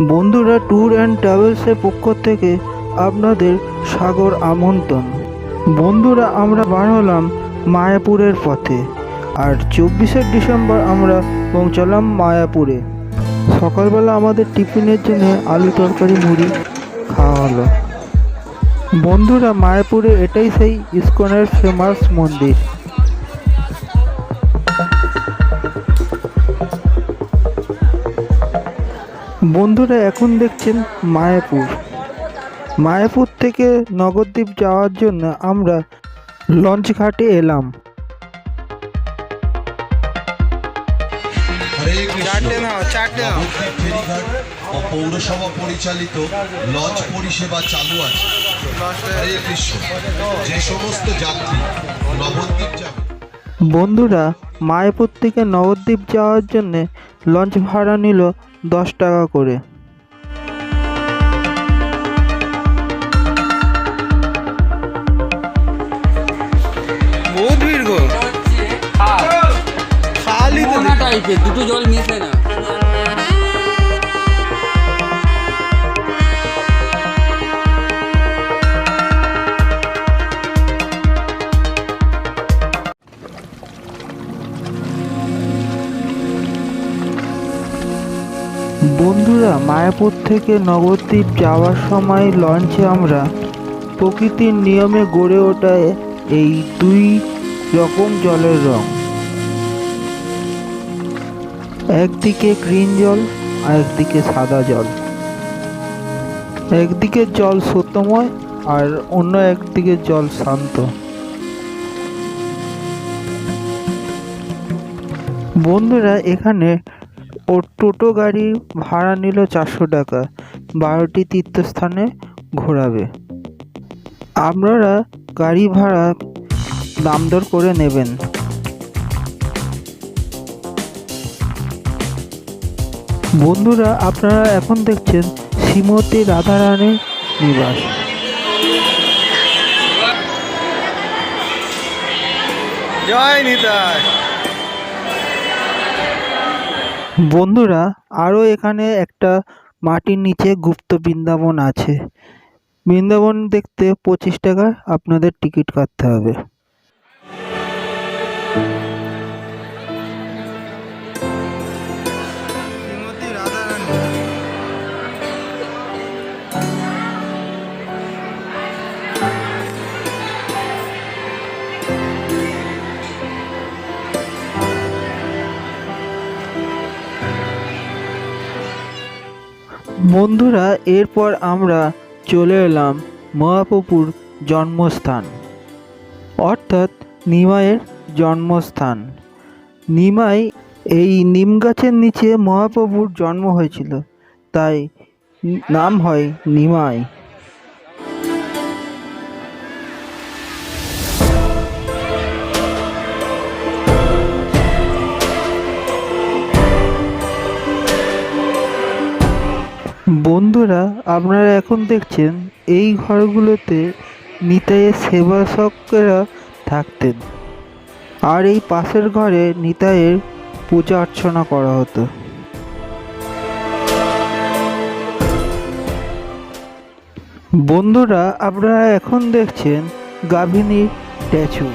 বন্ধুরা tour and ট্রাভেলসের পক্ষ থেকে আপনাদের সাগর আমন্ত্রণ। বন্ধুরা, আমরা বার হলাম মায়াপুরের পথে। আর চব্বিশে ডিসেম্বর আমরা পৌঁছালাম মায়াপুরে। সকালবেলা আমাদের টিফিনের জন্য আলু তরকারি, মুড়ি খাওয়া হলো। বন্ধুরা, মায়াপুরে এটাই সেই ইস্কনের ফেমাস মন্দির। বন্ধুরা এখন দেখছেন মায়াপুর। মায়াপুর থেকে নগরদ্বীপ যাওয়ার জন্য আমরা লঞ্চ ঘাটে এলাম। পৌরসভা পরিচালিত লঞ্চ পরিষেবা চালু আছে। হরে কৃষ্ণ। যে সমস্ত যাত্রী নবদ্বীপ যাবে। বন্ধুরা মায়াপুর থেকে নবদ্বীপ যাওয়ার জন্য লঞ্চ ভাড়া নিল দশ টাকা করে। বহুত ভিড় গো। খালি টাইপের দুটো জল মিশে না। বন্ধুরা, মায়াপুর থেকে নবদ্বীপ যাওয়ার সময় লঞ্চে আমরা প্রকৃতির নিয়মে গড়ে ওঠা এই দুই রকম জলের রং। একদিকে গ্রিন জল আর একদিকে সাদা জল। একদিকে জল সত্যময় আর অন্য একদিকে জল শান্ত। বন্ধুরা, এখানে ও টোটো গাড়ি ভাড়া নিল চারশো টাকা। বারোটি তীর্থস্থানে ঘোরাবে। আপনারা গাড়ি ভাড়া দামদর করে নেবেন। বন্ধুরা, আপনারা এখন দেখছেন শ্রীমতী রাধারানীর নিবাস। জয় নিতাই। বন্ধুরা, আরও এখানে একটা মাটির নিচে গুপ্ত বৃন্দাবন আছে। বৃন্দাবন দেখতে পঁচিশ টাকা, আপনাদের টিকিট কাটতে হবে। বন্ধুরা, এরপর আমরা চলে এলাম মহাপ্রভুর জন্মস্থান। অর্থাৎ নিমায়ের জন্মস্থান। নিমাই এই নিম গাছের নিচে মহাপ্রভুর জন্ম হয়েছিল, তাই নাম হয় নিমাই। বন্ধুরা, আপনারা এখন দেখছেন এই ঘরগুলোতে নিতাইয়ের সেবাসকেরা থাকতেন। আর এই পাশের ঘরে নিতাইয়ের পূজা অর্চনা করা হতো। বন্ধুরা, আপনারা এখন দেখছেন গাভিনীর স্ট্যাচু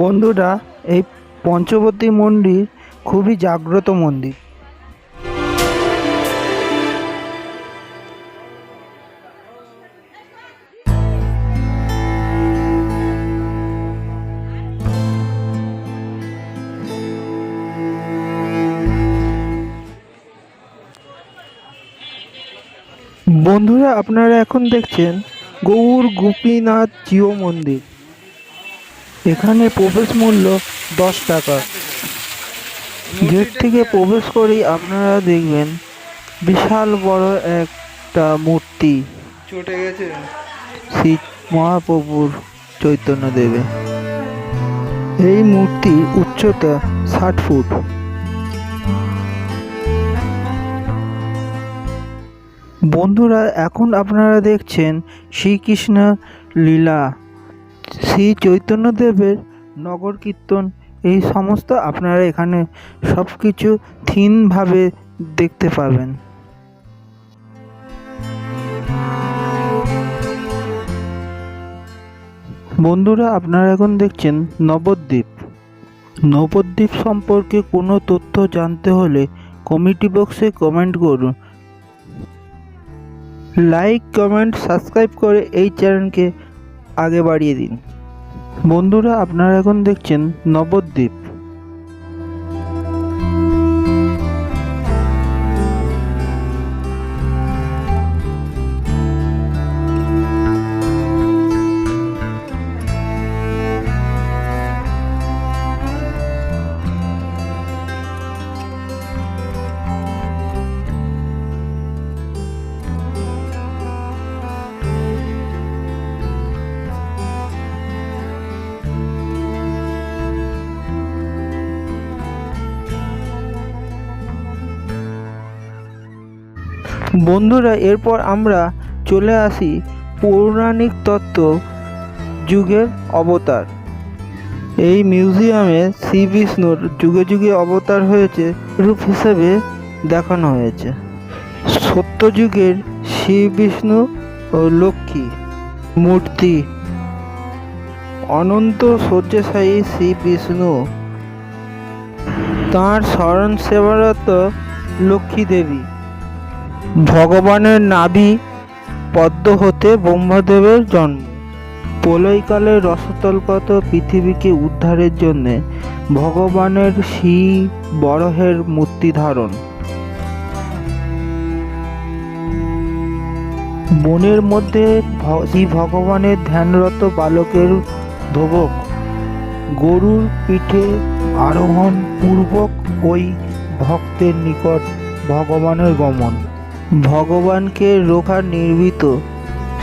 বন্ধুরা, এই পঞ্চবতী মন্দির খুবই জাগ্রত মন্দির। বন্ধুরা, আপনারা এখন দেখছেন গৌর গোপীনাথ জিও মন্দির। এখানে প্রবেশ মূল্য দশ টাকা। গেট থেকে প্রবেশ করেই আপনারা দেখবেন বিশাল বড় একটা মূর্তি। চটে গেছে। শ্রী মহাপ্রভুর চৈতন্য দেবে এই মূর্তি উচ্চতা ষাট ফুট। বন্ধুরা এখন আপনারা দেখছেন শ্রীকৃষ্ণ লীলা শ্রী চৈতন্যদেবের নগর কীর্তন এই সমস্ত আপনারা এখানে সব কিছু থিনভাবে দেখতে পাবেন। বন্ধুরা, আপনারা এখন দেখছেন নবদ্বীপ। নবদ্বীপ সম্পর্কে কোনো তথ্য জানতে হলে কমিটি বক্সে কমেন্ট করুন। লাইক, কমেন্ট, সাবস্ক্রাইব করে এই চ্যানেলকে আগে বাড়িয়ে দিন। বন্ধুরা আপনারা এখন দেখছেন নবদ্বীপ। বন্ধুরা, এরপর আমরা চলে আসি পৌরাণিক তত্ত্ব যুগের অবতার। এই মিউজিয়ামে শ্রী বিষ্ণুর যুগে যুগে অবতার হয়েছে, রূপ হিসেবে দেখানো হয়েছে। সত্যযুগের শ্রী বিষ্ণু ও লক্ষ্মী মূর্তি। অনন্ত শয্যাশায়ী শ্রী বিষ্ণু। তাঁর স্মরণ সেবারত লক্ষ্মী দেবী। ভগবানের নাভি পদ্ম হতে ব্রহ্মদেবের জন্ম। প্রলয়কালে রসতলগত পৃথিবীকে উদ্ধারের জন্যে ভগবানের শ্রী বরহের মূর্তি ধারণ। বনের মধ্যে শ্রী ভগবানের ধ্যানরত বালকের ধোবক, গরুর পিঠে আরোহণ পূর্বক ওই ভক্তের নিকট ভগবানের গমন। ভগবানকে রোখা নির্মিত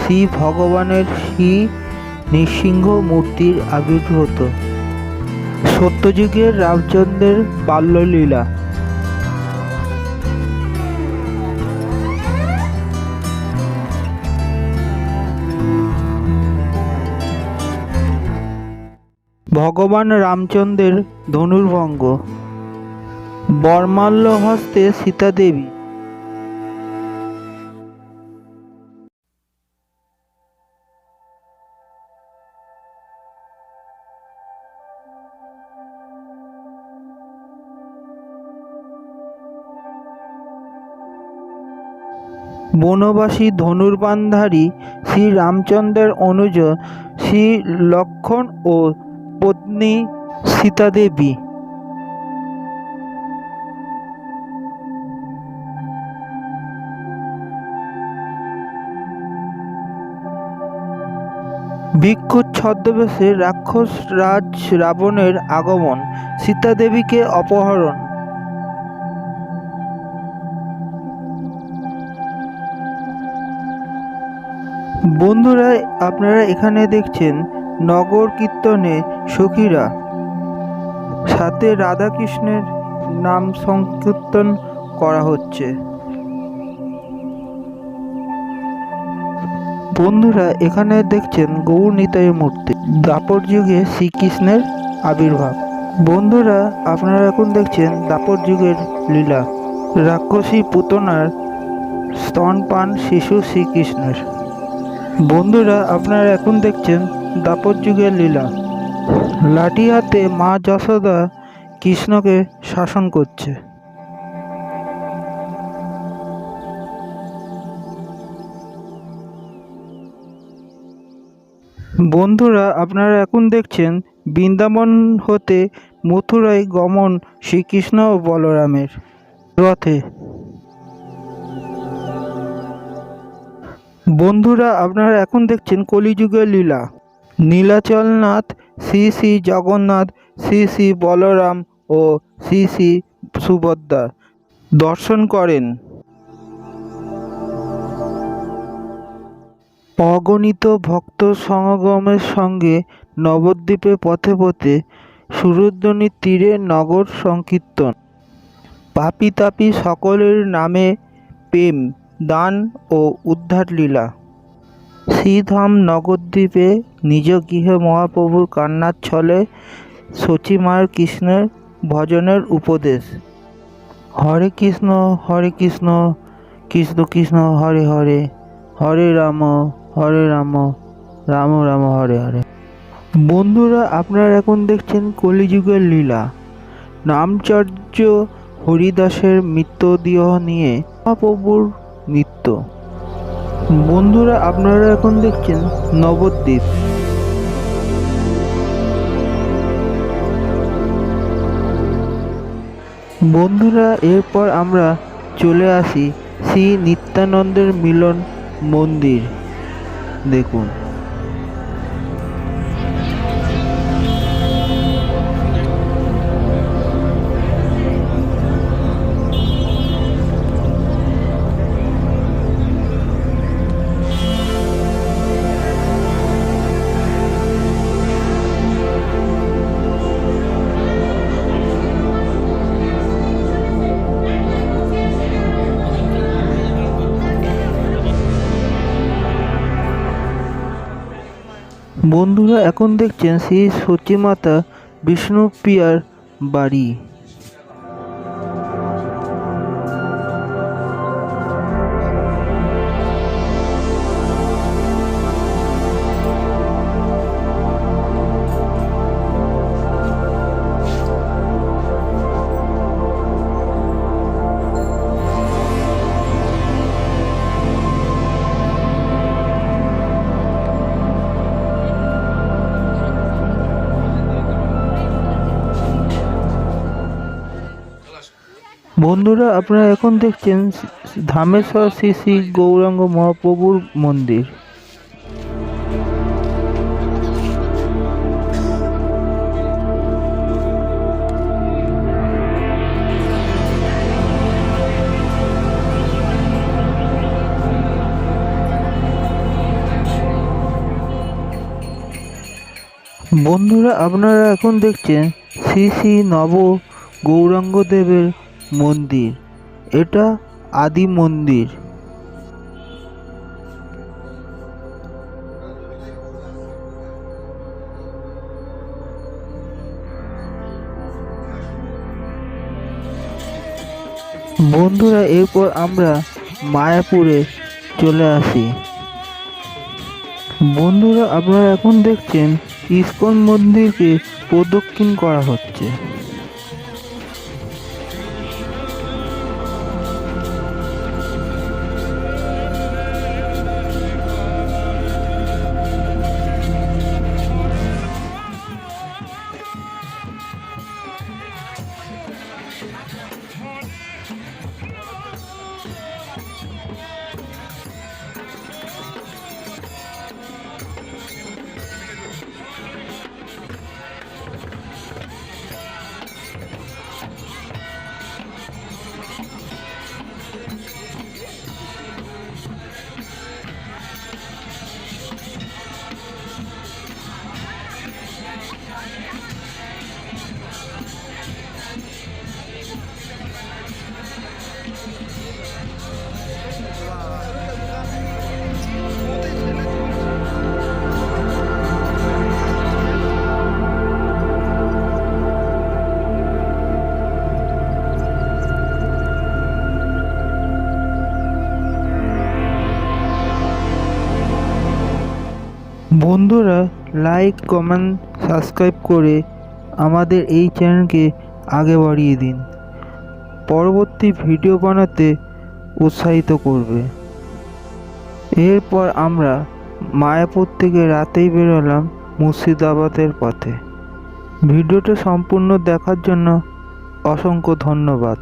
শ্রী ভগবানের শ্রী নৃসিংহ মূর্তির আবির্ভূত। সত্যযুগের রামচন্দ্রের বাল্যলীলা। ভগবান রামচন্দ্রের ধনুর্ভঙ্গ। বর্মাল্য হস্তে সীতা বনবাসী ধনুর্বানধারী শ্রী রামচন্দ্রের অনুজ শ্রী লক্ষণ ও পত্নী সীতা দেবী ভিক্ষুর ছদ্মবেশে রাক্ষস রাজ রাবণের আগমন সীতা দেবীকে অপহরণ। বন্ধুরা, আপনারা এখানে দেখছেন নগর কীর্তনে সখীরা। সাথে রাধাকৃষ্ণের নাম সংকীর্তন করা হচ্ছে। বন্ধুরা, এখানে দেখছেন গৌর নিতাইয়ের মূর্তি দাপর যুগে শ্রীকৃষ্ণের আবির্ভাব। বন্ধুরা, আপনারা এখন দেখছেন দাপর যুগের লীলা। রাক্ষসী পুতনার স্তনপান শিশু শ্রীকৃষ্ণের। বন্ধুরা, আপনারা এখন দেখছেন দাপর যুগের লীলা। লাঠি হাতে মা যশোদা কৃষ্ণকে শাসন করছে। বন্ধুরা, আপনারা এখন দেখছেন বৃন্দাবন হতে মথুরায় গমন শ্রীকৃষ্ণ ও বলরামের রথে। বন্ধুরা, আপনারা এখন দেখছেন কলিযুগের লীলা। নীলাচলনাথ, শ্রী শ্রী জগন্নাথ, শ্রী শ্রী বলরাম ও শ্রী শ্রী সুভদ্রা দর্শন করেন। অগণিত ভক্ত সমাগমের সঙ্গে নবদ্বীপে পথে পথে সুরুদ্বনী তীরে নগর সংকীর্তন। পাপি তাপি সকলের নামে প্রেম। দান ও উদ্ধার লীলা। শ্রীধাম নগরদ্বীপে নিজ গৃহে মহাপ্রভুর কান্নার ছলে সচিমার কৃষ্ণের ভজনের উপদেশ। হরে কৃষ্ণ হরে কৃষ্ণ কৃষ্ণ কৃষ্ণ, হরে হরে হরে রাম হরে রাম রাম রাম, হরে হরে। বন্ধুরা, আপনারা এখন দেখছেন কলিযুগের লীলা। নামচর্য হরিদাসের মৃত্যুদেহ নিয়ে মহাপ্রভুর নৃত্য। বন্ধুরা, আপনারা এখন দেখছেন নবদ্বীপ। বন্ধুরা, এরপর আমরা চলে আসি শ্রী নিত্যানন্দের মিলন মন্দির। দেখুন। বন্ধুরা এখন দেখছেন শ্রী সচিমাতা বিষ্ণুপ্রিয়ার বাড়ি। বন্ধুরা, আপনারা এখন দেখছেন ধামেশ্বর শ্রী শ্রী গৌরাঙ্গ মহাপ্রভুর মন্দির। বন্ধুরা, আপনারা এখন দেখছেন শ্রী শ্রী নব গৌরাঙ্গ দেবের মন্দির। এটা আদি মন্দির। বন্ধুরা, এরপর আমরা মায়াপুরে চলে আসি। বন্ধুরা, আপনারা এখন দেখছেন ইস্কন মন্দিরকে প্রদক্ষিণ করা হচ্ছে। বন্ধুরা লাইক কমেন্ট সাবস্ক্রাইব করে আমাদের এই চ্যানেলকে আগে বাড়িয়ে দিন। পরবর্তী ভিডিও বানাতে উৎসাহিত করবে। এরপর আমরা মায়াপুর থেকে রাতেই বেরোলাম মুর্শিদাবাদের পথে। ভিডিওটা সম্পূর্ণ দেখার জন্য অসংখ্য ধন্যবাদ।